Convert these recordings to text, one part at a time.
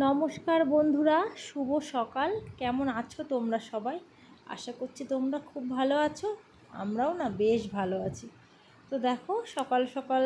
নমস্কার বন্ধুরা, শুভ সকাল। কেমন আছো তোমরা সবাই? আশা করছি তোমরা খুব ভালো আছো, আমরাও না বেশ ভালো আছি। তো দেখো, সকাল সকাল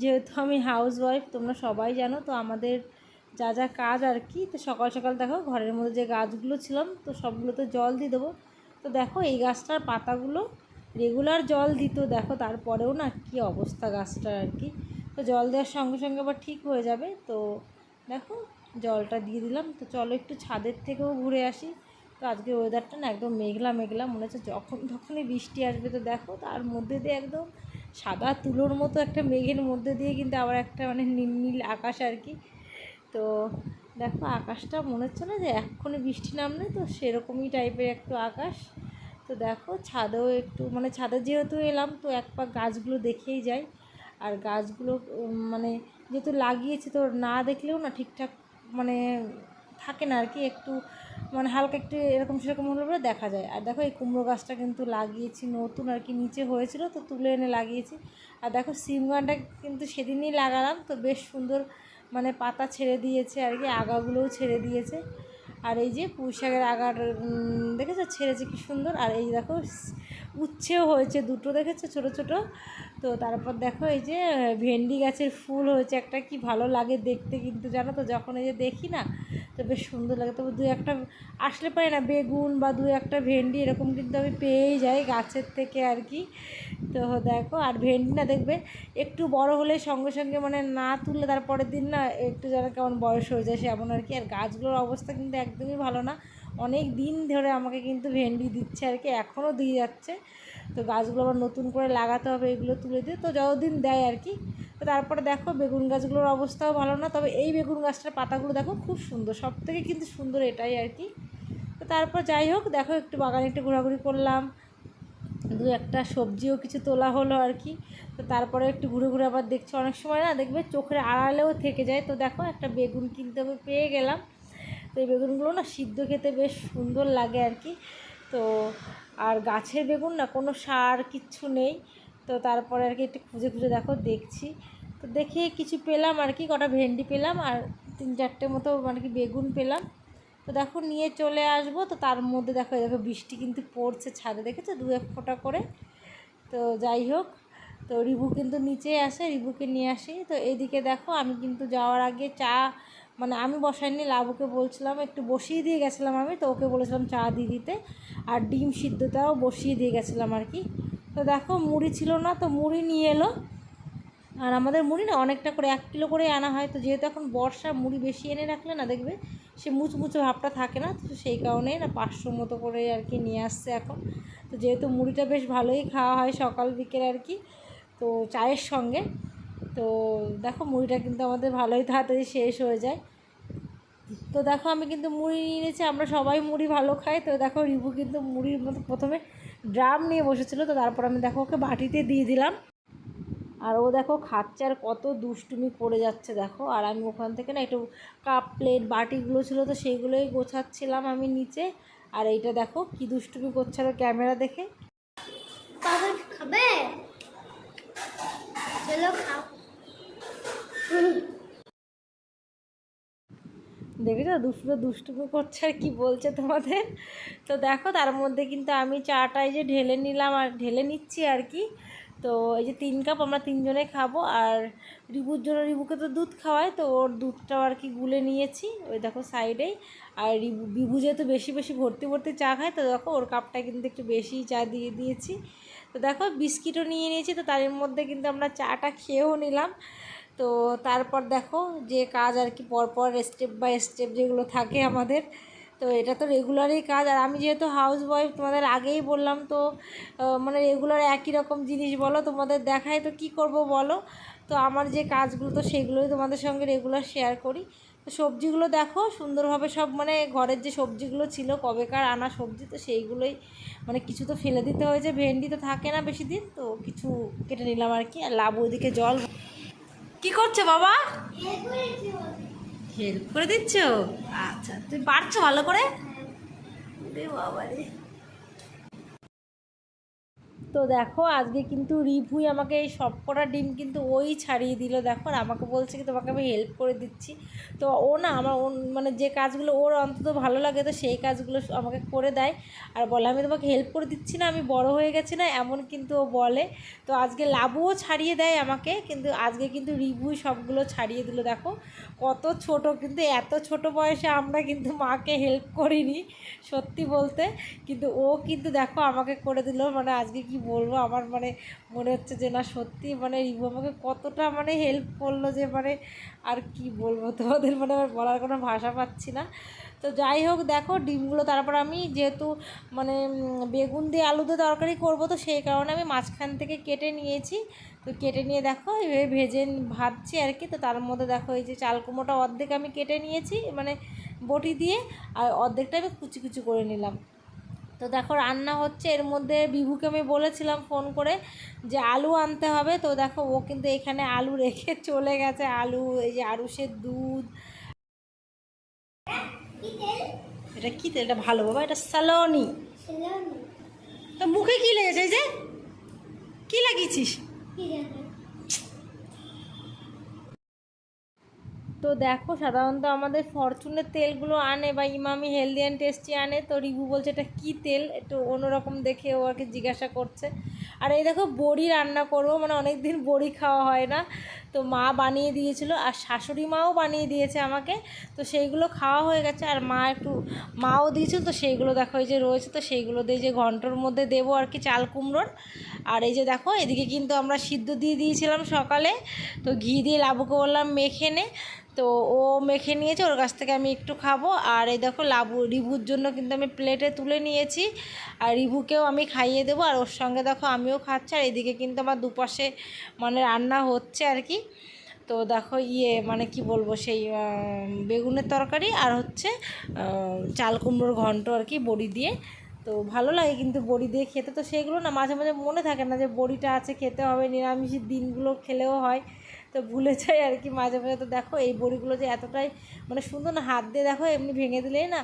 যেহেতু আমি হাউস ওয়াইফ তোমরা সবাই জানো, তো আমাদের যা যা কাজ আর কি, তো সকাল সকাল দেখো, ঘরের মধ্যে যে গাছগুলো ছিলাম, তো সবগুলো তো জল দিয়ে দেবো। তো দেখো, এই গাছটার পাতাগুলো রেগুলার জল দিত, দেখো তারপরেও না কি অবস্থা গাছটার আর কি। তো জল দেওয়ার সঙ্গে সঙ্গে আবার ঠিক হয়ে যাবে, তো দেখো জলটা দিয়ে দিলাম। তো চলো একটু ছাদের থেকেও ঘুরে আসি। তো আজকে ওয়েদারটা না একদম মেঘলা মেঘলা। মনে হচ্ছে যখন, তখনই বৃষ্টি আসবে। তো দেখো, তার মধ্যে দিয়ে একদম সাদা তুলোর মতো একটা মেঘের মধ্যে দিয়ে কিন্তু আবার একটা মানে নীল নীল আকাশ আর কি। তো দেখো, আকাশটা মনে হচ্ছে না যে এক্ষুনি বৃষ্টি নামলে তো সেরকমই টাইপের একটু আকাশ। তো দেখো, ছাদেও একটু মানে ছাদে যেহেতু এলাম, তো এক পাক গাছগুলো দেখেই যাই। আর গাছগুলো মানে যেহেতু লাগিয়েছি, তো না দেখলেও না ঠিকঠাক মানে থাকে না আর কি, একটু মানে হালকা একটু এরকম সেরকম হলে পরে দেখা যায়। আর দেখো এই কুমড়ো গাছটা কিন্তু লাগিয়েছি, নতুন আর কি, নিচে হয়েছিল তো তুলে এনে লাগিয়েছি। আর দেখো সিম গানটা কিন্তু সেদিনই লাগালাম তো বেশ সুন্দর মানে পাতা ছেড়ে দিয়েছে আর কি, আগাগুলোও ছেড়ে দিয়েছে। আর এই যে পুঁই শাকের আগার দেখেছ? ছেড়েছে কি সুন্দর। আর এই দেখো উচ্ছেও হয়েছে, দুটো দেখেছ? ছোট ছোট। তো তারপর দেখো এই যে, ভেন্ডি গাছের ফুল হয়েছে একটা, কি ভালো লাগে দেখতে কিন্তু জানো তো? যখন এই যে দেখি না, তো বেশ সুন্দর লাগে। তবে দু একটা আসলে পারে না, বেগুন বা দু একটা ভেন্ডি এরকম কিন্তু আমি পেয়েই যাই গাছের থেকে আর কি। তো দেখো, আর ভেন্ডি না দেখবে, একটু বড় হলে সঙ্গে সঙ্গে মানে না তুললে তারপরের দিন না একটু যেন কেমন বয়স হয়ে যায় সেমন আর কি। আর গাছগুলোর অবস্থা কিন্তু একদমই ভালো না। অনেক দিন ধরে আমাকে কিন্তু ভেন্ডি দিচ্ছে আর কি, এখনও দিয়ে যাচ্ছে। তো গাছগুলো আবার নতুন করে লাগাতে হবে, এগুলো তুলে দিয়ে। তো যতদিন দেয় আর কি, তো তারপরে দেখো বেগুন গাছগুলোর অবস্থাও ভালো না। তবে এই বেগুন গাছটার পাতাগুলো দেখো খুব সুন্দর সব থেকে কিন্তু সুন্দর এটাই আর কি। তো তারপর যাই হোক, দেখো একটু বাগানে একটু ঘোরাঘুরি করলাম। দু একটা সবজিও কিছু তোলা হলো আর কি। তো তারপরে একটু ঘুরে ঘুরে আবার দেখছি, অনেক সময় না দেখবে চোখের আড়ালেও থেকে যায়। তো দেখো একটা বেগুন কিনতে পেয়ে গেলাম। তো এই বেগুনগুলো না সিদ্ধ খেতে বেশ সুন্দর লাগে আর কি। তো আর গাছের বেগুন না কোনো সার কিচ্ছু নেই। তো তারপরে আর কি একটু খুঁজে খুঁজে দেখো, দেখছি। তো দেখে কিছু পেলাম আর কি, কটা ভেন্ডি পেলাম আর তিন চারটে মতো মানে কি বেগুন পেলাম। তো দেখো নিয়ে চলে আসব। তো তার মধ্যে দেখো দেখো বৃষ্টি কিন্তু পড়ছে ছাদে, দেখেছ? দু এক ফোঁটা করে। তো যাই হোক, তো রিভু কিন্তু নিচে আসে রিভুকে নিয়ে আসি। তো এদিকে দেখো আমি কিন্তু যাওয়ার আগে চা মানে আমি বসাইনি লাবুকে বলছিলাম, একটু বসিয়ে দিয়ে গেছিলাম আমি। তো ওকে বলেছিলাম চা দিয়ে দিতে। আর ডিম সিদ্ধটাও বসিয়ে দিয়ে গেছিলাম আর কি। তো দেখো, মুড়ি ছিল না, তো মুড়ি নিয়ে এলো। আর আমাদের মুড়ি না অনেকটা করে, এক কিলো করে আনা হয়। তো যেহেতু এখন বর্ষা, মুড়ি বেশি এনে রাখলে না, দেখবে সে মুচমুচে ভাবটা থাকে না। তো সেই কারণে না পাঁচশো মতো করে আর কি নিয়ে আসছে এখন। তো যেহেতু মুড়িটা বেশ ভালোই খাওয়া হয় সকাল বিকেল আর কি, তো চায়ের সঙ্গে। তো দেখো, মুড়িটা কিন্তু আমাদের ভালোই তাড়াতাড়ি শেষ হয়ে যায়। তো দেখো আমি কিন্তু মুড়ি নিয়ে নিয়েছি আমরা সবাই মুড়ি ভালো খাই। তো দেখো রিভু কিন্তু মুড়ির মতো প্রথমে ড্রাম নিয়ে বসেছিলো, তো তারপর আমি দেখো ওকে বাটিতে দিয়ে দিলাম। আর ও দেখো খাচ্ছে আর কত দুষ্টুমি করে যাচ্ছে, দেখো। আর আমি ওখান থেকে না একটু কাপ প্লেট, বাটিগুলো ছিল, তো সেইগুলোই গোছাচ্ছিলাম আমি নিচে। আর এইটা দেখো কি দুষ্টুমি করছে আর ক্যামেরা দেখে। খাবে? চলো খাও। দেখেছ? দুষ্টু দুষ্টুমি করছে আর কি বলছে তোমাদের? তো দেখো, তার মধ্যে কিন্তু আমি চাটা এই যে ঢেলে নিলাম আর ঢেলে নিচ্ছি আর কি। তো এই যে তিন কাপ আমরা তিনজনে খাব আর রিবুর জন্য রিবুকে তো দুধ খাওয়াই, তো ওর দুধটাও আর কি গুলে নিয়েছি ওই দেখো সাইডেই। আর রিবু বিবু যেহেতু বেশি বেশি ভর্তি ভর্তি চা খায়, তো দেখো ওর কাপটা কিন্তু একটু বেশি চা দিয়ে দিয়েছি। তো দেখো, বিস্কিটও নিয়ে নিয়েছি, তো তার মধ্যে কিন্তু আমরা চাটা খেয়েও নিলাম। তো তারপর দেখো যে কাজ আর কি পরপর স্টেপ বাই স্টেপ যেগুলো থাকে আমাদের। তো এটা তো রেগুলারই কাজ। আর আমি যেহেতু হাউস ওয়াইফ তোমাদের আগেই বললাম তো মানে রেগুলার একই রকম জিনিস বলো, তোমাদের দেখায় তো কি করব বলো? তো আমার যে কাজগুলো, তো সেগুলোই তোমাদের সঙ্গে রেগুলার শেয়ার করি। তো সবজিগুলো দেখো, সুন্দরভাবে সব মানে ঘরের যে সবজিগুলো ছিল, কবেকার আনা সবজি, তো সেইগুলোই মানে কিছু তো ফেলে দিতে হয়েছে, ভেন্ডি তো থাকে না বেশি দিন তো কিছু কেটে নিলাম আর কি। আর লাভ ওইদিকে জল কি করছ বাবা? হেল্প করে দিচ্ছ? আচ্ছা তুমি পারছ ভালো করে? বাবা রে তো দেখো, আজকে কিন্তু রিভুই আমাকে এই সব কটা ডিম কিন্তু ওই ছাড়িয়ে দিল। দেখো, আর আমাকে বলছে কি, তোমাকে আমি হেল্প করে দিচ্ছি। তো ও না, আমার মানে যে কাজগুলো ওর অন্তত ভালো লাগে, তো সেই কাজগুলো আমাকে করে দেয়। আর বলে, আমি তোমাকে হেল্প করে দিচ্ছি না, আমি বড় হয়ে গেছি না, এমন কিন্তু ও বলে। তো আজকে লাবুও ছাড়িয়ে দেয় আমাকে, কিন্তু আজকে কিন্তু রিভুই সবগুলো ছাড়িয়ে দিল। দেখো, কত ছোট, কিন্তু এত ছোট বয়সে আমরা কিন্তু মাকে হেল্প করিনি, সত্যি বলতে। কিন্তু ও কিন্তু দেখো, আমাকে করে দিল। মানে আজকে কি বলব? আমার মানে মনে হচ্ছে যে না, সত্যি মানে রিভু আমাকে কতটা মানে হেল্প করল যে মানে আর কি বলব? তোমাদের মানে আমার বলার কোনো ভাষা পাচ্ছি না। তো যাই হোক, দেখো ডিমগুলো তারপর আমি যেহেতু মানে বেগুন দিয়ে আলু দিয়ে তরকারি করব, তো সেই কারণে আমি মাঝখান থেকে কেটে নিয়েছি। তো কেটে নিয়ে দেখো, এভাবে ভেজে ভাজছি আর কি। তো তার মধ্যে দেখো, এই যে চাল কুমড়োটা অর্ধেক আমি কেটে নিয়েছি মানে বটি দিয়ে, আর অর্ধেকটা আমি কুচি কুচি করে নিলাম। তো দেখো রান্না হচ্ছে এর মধ্যে বিভুকে আমি বলেছিলাম ফোন করে যে আলু আনতে হবে। তো দেখো ও কিন্তু এখানে আলু রেখে চলে গেছে আলু এই যে আরুষের দুধ। এটা কী তেল? এটা ভালো বাবা এটা সালোনি ছিলাম তো মুখে কী লেগেছে এই যে? কী লাগিয়েছিস? তো দেখো, সাধারণত আমাদের ফরচুনের তেলগুলো আনে বা ইমামি হেলদি অ্যান্ড টেস্টি আনে। তো রিভু বলছে, এটা কী তেল? একটু অন্যরকম দেখে ও আর কি জিজ্ঞাসা করছে। আর এই দেখো, বড়ি রান্না করব মানে অনেক দিন বড়ি খাওয়া হয় না। তো মা বানিয়ে দিয়েছিল আর শাশুড়ি মাও বানিয়ে দিয়েছে আমাকে। তো সেইগুলো খাওয়া হয়ে গেছে আর মা একটু মাও দিয়েছিল, তো সেইগুলো দেখো এই যে রয়েছে, তো সেইগুলো দিয়ে যে ঘন্টর মধ্যে দেবো আর কি চাল কুমড়োর। আর এই যে দেখো, এদিকে কিন্তু আমরা সিদ্ধ দিয়ে দিয়েছিলাম সকালে, তো ঘি দিয়ে লাবুকে বললাম মেখে নে। তো ও মেখে নিয়েছে, ওর কাছ থেকে আমি একটু খাব। আর এই দেখো লাবু রিভুর জন্য কিন্তু আমি প্লেটে তুলে নিয়েছি। আর রিভুকেও আমি খাইয়ে দেবো, আর ওর সঙ্গে দেখো আমিও খাচ্ছি। আর এদিকে কিন্তু আমার দুপাশে মানে রান্না হচ্ছে আর কি। তো দেখো ইয়ে মানে কি বলব সেই বেগুনের তরকারি আর হচ্ছে চাল কুমড়োর ঘন্ট আর কি বড়ি দিয়ে। তো ভালো লাগে কিন্তু বড়ি দিয়ে খেতে। তো সেগুলো না মাঝে মাঝে মনে থাকে না যে বড়িটা আছে, খেতে হবে, নিরামিষের দিনগুলো খেলেও হয়। তো ভুলে যাই আর কি মাঝে মাঝে। তো দেখো এই বড়িগুলো যে এতটাই মানে সুন্দর না, হাত দিয়ে দেখো এমনি ভেঙে দিলেই না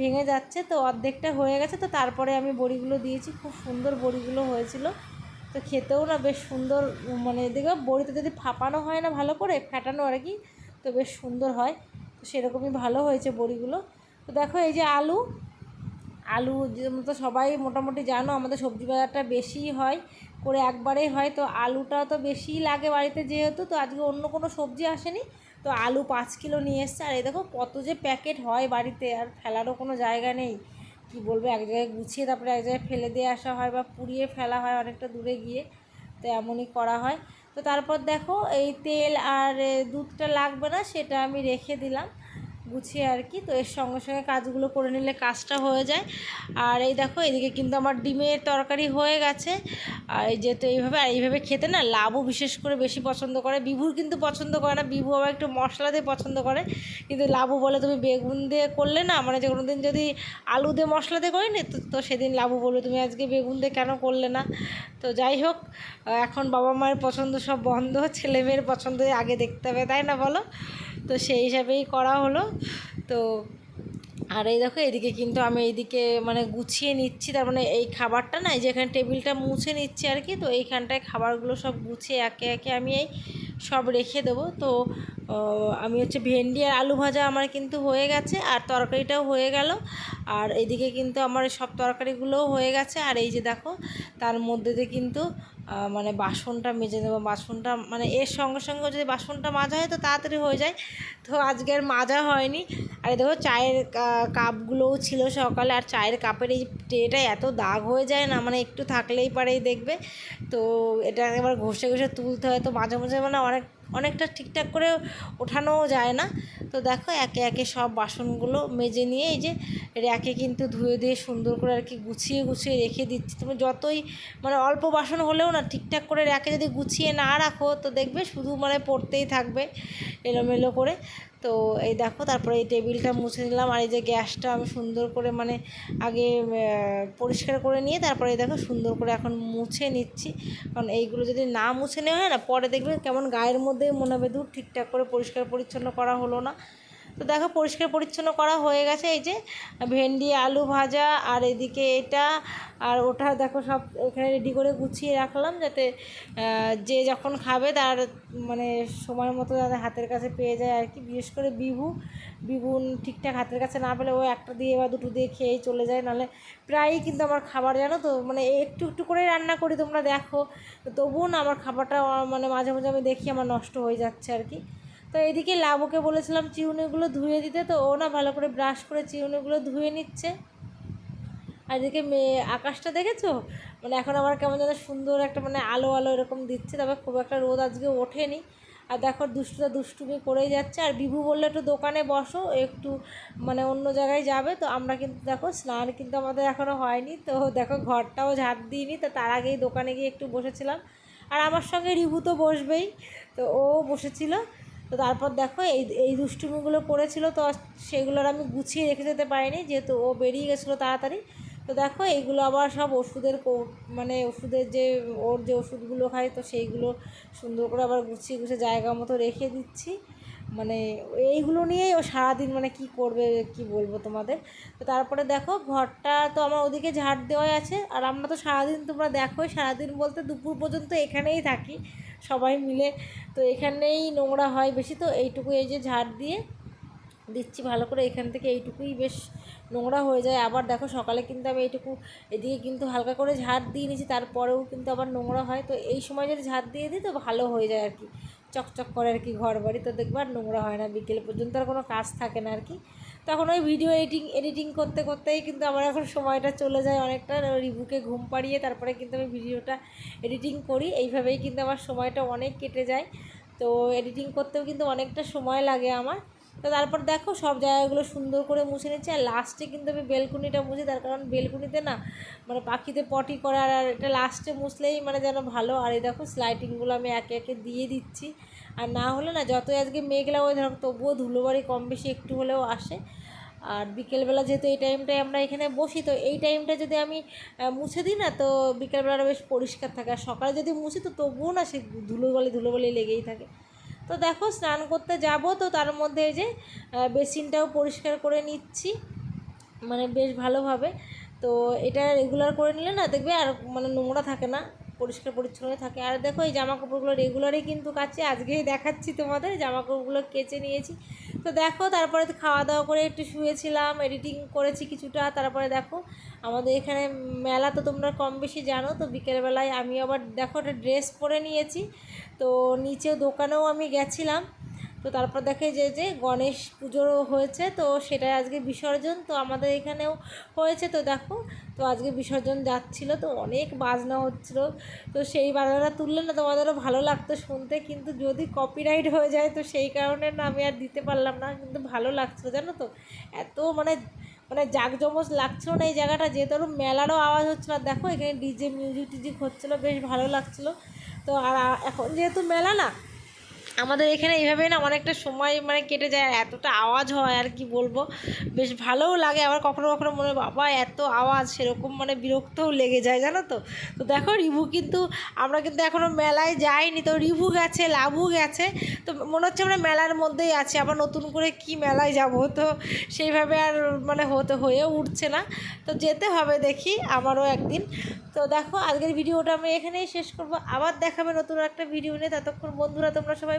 ভেঙে যাচ্ছে। তো অর্ধেকটা হয়ে গেছে। তো তারপরে আমি বড়িগুলো দিয়েছি। খুব সুন্দর বড়িগুলো হয়েছিল। তো খেতেও না বেশ সুন্দর মানে দেখবে বড়িতে যদি ফাঁপানো হয় না ভালো করে ফ্যাটানো আর কি, তো বেশ সুন্দর হয়। তো সেরকমই ভালো হয়েছে বড়িগুলো। তো দেখো এই যে আলু আলু তো সবাই মোটামুটি জানো, আমাদের সবজি বাজারটা বেশিই হয়, করে একবারেই হয়। তো আলুটা তো বেশিই লাগে বাড়িতে যেহেতু, তো আজকে অন্য কোনো সবজি আসেনি। তো আলু পাঁচ কিলো নিয়ে এসছে। আর এই দেখো কত যে প্যাকেট হয় বাড়িতে, আর ফেলারও কোনো জায়গা নেই। কি বলব, এক জায়গায় গুছিয়ে তারপরে এক জায়গায় ফেলে দিয়ে আসা হয় বা পুড়িয়ে ফেলা হয় অনেকটা দূরে গিয়ে, তো এমনই করা হয়। তো তারপর দেখো, এই তেল আর দুধটা লাগবে না, সেটা আমি রেখে দিলাম। গুছিয়ে আর কি, তো এর সঙ্গে সঙ্গে কাজগুলো করে নিলে কাজটা হয়ে যায়। আর এই দেখো, এদিকে কিন্তু আমার ডিমের তরকারি হয়ে গেছে। আর এই যেহেতু এইভাবে, আর এইভাবে খেতে না লাভও বিশেষ করে বেশি পছন্দ করে। বিভুর কিন্তু পছন্দ করে না, বিভু আবার একটু মশলা দিয়ে পছন্দ করে। কিন্তু লাবু বলে, তুমি বেগুন দিয়ে করলে না মানে যে কোনো দিন যদি আলু দিয়ে মশলা দিয়ে করিনি তো তো সেদিন লাবু বলবে, তুমি আজকে বেগুন দিয়ে কেন করলে না? তো যাই হোক, এখন বাবা মায়ের পছন্দ সব বন্ধ, ছেলে মেয়ের পছন্দ আগে দেখতে হবে, তাই না বলো? তো সেই হিসাবেই করা হলো। তো আর এই দেখো, এদিকে কিন্তু আমি এইদিকে মানে গুছিয়ে নিচ্ছি। তার মানে এই খাবারটা না, এই যে এখানে টেবিলটা মুছে নিচ্ছি আর কি, তো এইখানটায় খাবারগুলো সব গুছিয়ে একে একে আমি এই সব রেখে দেবো। তো আমি হচ্ছে ভেন্ডি আর আলু ভাজা আমার কিন্তু হয়ে গেছে, আর তরকারিটাও হয়ে গেল। আর এদিকে কিন্তু আমার সব তরকারিগুলোও হয়ে গেছে। আর এই যে দেখো, তার মধ্যে দিয়ে কিন্তু মানে বাসনটা মেজে দেবো, বাসনটা মানে এর সঙ্গে সঙ্গে যদি বাসনটা মাজা হয় তো তাড়াতাড়ি হয়ে যায়। তো আজকে আর মাজা হয়নি। আর দেখো চায়ের কাপগুলোও ছিল সকালে, আর চায়ের কাপের এই ট্রেটা এত দাগ হয়ে যায় না মানে একটু থাকলেই পারেই দেখবে। তো এটা একবার ঘষে ঘষে তুলতে হয়। তো মাঝে মাঝে মানে অনেক অনেকটা ঠিকঠাক করে ওঠানোও যায় না। তো দেখো একে একে সব বাসনগুলো মেজে নিয়ে এই যে র্যাকে কিন্তু ধুয়ে দিয়ে সুন্দর করে আর কি গুছিয়ে গুছিয়ে রেখে দিচ্ছি। তুমি যতই মানে অল্প বাসন হলেও না ঠিকঠাক করে র্যাকে যদি গুছিয়ে না রাখো তো দেখবে শুধু মানে পড়তেই থাকবে এলোমেলো করে। তো এই দেখো, তারপরে এই টেবিলটা মুছে নিলাম আর এই যে গ্যাসটা আমি সুন্দর করে মানে আগে পরিষ্কার করে নিয়ে তারপরে এই দেখো সুন্দর করে এখন মুছে নিচ্ছি। কারণ এইগুলো যদি না মুছে নেওয়া হয় না, পরে দেখবে কেমন গায়ের মধ্যে মনে হবে দূর ঠিকঠাক করে পরিষ্কার পরিচ্ছন্ন করা হলো না। তো দেখো পরিষ্কার পরিচ্ছন্ন করা হয়ে গেছে, এই যে ভেন্ডি, আলু ভাজা, আর এদিকে এটা, আর ওটা দেখো সব এখানে রেডি করে গুছিয়ে রাখলাম যাতে যে যখন খাবে তার মানে সময় মতো যাতে হাতের কাছে পেয়ে যায় আর কি। বিশেষ করে বিভু বিভুন ঠিকঠাক হাতের কাছে না পেলে ও একটা দিয়ে বা দুটো দিয়ে খেয়েই চলে যায়। নাহলে প্রায়ই কিন্তু আমার খাবার, জানো তো মানে একটু একটু করে রান্না করি, তোমরা দেখো। তবুও না আমার খাবারটা মানে মাঝে মাঝে আমি দেখি আমার নষ্ট হয়ে যাচ্ছে আর কি। তো এদিকে লাবুকে বলেছিলাম চিউনিগুলো ধুয়ে দিতে, তো ও না ভালো করে ব্রাশ করে চিউনিগুলো ধুয়ে নিচ্ছে। আর এদিকে মেয়ে আকাশটা দেখেছ? মানে এখন আমার কেমন যেন সুন্দর একটা মানে আলো আলো এরকম দিচ্ছে, তবে খুব একটা রোদ আজকে ওঠেনি। আর দেখো দুষ্টুটা দুষ্টুমি করেই যাচ্ছে, আর বিভু বললে একটু দোকানে বসো, একটু মানে অন্য জায়গায় যাবে। তো আমরা কিন্তু দেখো স্নান কিন্তু আমাদের এখনও হয়নি, তো দেখো ঘরটাও ঝাড় দিইনি, তো তার আগেই দোকানে গিয়ে একটু বসেছিলাম। আর আমার সঙ্গে রিভু তো বসবেই, তো ও বসেছিল। তো তারপর দেখো এই এই দুষ্টুমিগুলো করেছিল তো সেগুলোর আমি গুছিয়ে রেখে যেতে পারিনি, যেহেতু ও বেরিয়ে গেছিল তাড়াতাড়ি। তো দেখো এইগুলো আবার সব ওষুধের মানে ওষুধের যে, ওর যে ওষুধগুলো খায় তো সেইগুলো সুন্দর করে আবার গুছিয়ে গুছিয়ে জায়গা মতো রেখে দিচ্ছি। মানে এইগুলো নিয়েই ও সারাদিন মানে কি করবে, কি বলব তোমাদের? তো তারপরে দেখো ঘরটা তো আমার ওদিকে ঝাড় দেওয়াই আছে, আর আমরা তো সারাদিন তোমরা দেখোই, সারাদিন বলতে দুপুর পর্যন্ত এখানেই থাকি, সবাই মিলে। তো এখানেই নোংরা হয় বেশি, তো এইটুকু এই যে ঝাড় দিয়ে দিচ্ছি ভালো করে। এখান থেকে এইটুকুই বেশ নোংরা হয়ে যায়। আবার দেখো সকালে কিন্তু আমি এইটুকু এদিকে কিন্তু হালকা করে ঝাড় দিয়ে নিয়েছি, তারপরেও কিন্তু আবার নোংরা হয়। তো এই সময় যদি ঝাড় দিয়ে দিই তো ভালো হয়ে যায় আর কি। চকচক করে আর কি ঘর বাড়ি তো দেখবার নোংরা হয় না। বিকেল পর্যন্ত আর কোনো কাজ থাকে না আর কি। তখন ওই ভিডিও এডিটিং এডিটিং করতে করতেই কিন্তু আমার এখন সময়টা চলে যায় অনেকটা। রিভুকে ঘুম পাড়িয়ে তারপরে কিন্তু আমি ভিডিওটা এডিটিং করি। এইভাবেই কিন্তু আমার সময়টা অনেক কেটে যায়। তো এডিটিং করতেও কিন্তু অনেকটা সময় লাগে আমার। তো তারপর দেখো, সব জায়গাগুলো সুন্দর করে মুছে নিচ্ছে। আর লাস্টে কিন্তু আমি বেলকুনিটা মুছি, তার কারণ বেলকুনিতে না মানে পাখিতে পটি করার আর এটা লাস্টে মুছলেই মানে যেন ভালো। আর এই দেখো স্লাইটিংগুলো আমি একে একে দিয়ে দিচ্ছি। আর না হলে না, যতই আজকে মেঘলা ওই ধরো তবুও ধুলোবাড়ি কম বেশি একটু হলেও আসে। আর বিকেলবেলা যেহেতু এই টাইমটায় আমরা এখানে বসি, তো এই টাইমটা যদি আমি মুছে দিই না, তো বিকেলবেলাটা বেশ পরিষ্কার থাকে। আর সকালে যদি মুছি, তো তবুও না সে ধুলোবালি ধুলোবালি লেগেই থাকে। তো দেখো, স্নান করতে যাব, তো তার মধ্যে যে বেসিনটাও পরিষ্কার করে নিচ্ছি। মানে বেশ ভালোভাবে। তো এটা রেগুলার করে নিলে না, দেখবে আর মানে নোংরা থাকে না। পরিষ্কার পরিচ্ছন্ন থাকে। আর দেখো এই জামা কাপড়গুলো রেগুলারই কিন্তু কাছে আজকেই দেখাচ্ছি তোমাদের জামা কাপড়গুলো কেচে নিয়েছি। তো দেখো, তারপরে খাওয়া দাওয়া করে একটু শুয়েছিলাম এডিটিং করেছি কিছুটা। তারপরে দেখো, আমাদের এখানে মেলা তো তোমরা কম বেশি জানো, তো বিকেলবেলায় আমি আবার দেখো একটা ড্রেস পরে নিয়েছি। তো নিচে দোকানেও আমি গেছিলাম। তো তারপর দেখে যে যে গণেশ পুজোরও হয়েছে, তো সেটা আজকে বিসর্জন, তো আমাদের এখানেও হয়েছে, তো দেখো, তো আজকে বিসর্জন যাচ্ছিল, তো অনেক বাজনা হচ্ছিল, তো সেই বাজনাটা তুললে না তোমাদেরও ভালো লাগতো শুনতে, কিন্তু যদি কপিরাইট হয়ে যায়, তো সেই কারণে না আমি আর দিতে পারলাম না, কিন্তু ভালো লাগছিল, জানো তো? এত মানে মানে জাঁকজমক লাগছিল না এই জায়গাটা, যেহেতু মেলারও আওয়াজ হচ্ছিল, আর দেখো এখানে ডিজে মিউজিক টিজিক হচ্ছিল, বেশ ভালো লাগছিল, তো আর এখন যেহেতু মেলা না আমাদের এখানে এইভাবে না অনেকটা সময় মানে কেটে যায়, আর এতটা আওয়াজ হয় আর কি বলব। বেশ ভালোও লাগে, আবার কখনো কখনো মনে বাবা, এত আওয়াজ, সেরকম মানে বিরক্তও লেগে যায় জানো তো? তো দেখো, রিভু কিন্তু, আমরা কিন্তু এখনও মেলায় যাইনি, তো রিভু গেছে লাভু গেছে, তো মনে হচ্ছে আমরা মেলার মধ্যেই আছি, আবার নতুন করে কি মেলায় যাব? তো সেইভাবে আর মানে হতে হয়ে উঠছে না। তো যেতে হবে দেখি, আমারও একদিন। তো দেখো, আজকের ভিডিওটা আমি এখানেই শেষ করব। আবার দেখাবে নতুন একটা ভিডিও নিয়ে, ততক্ষণ বন্ধুরা, তোমরা সবাই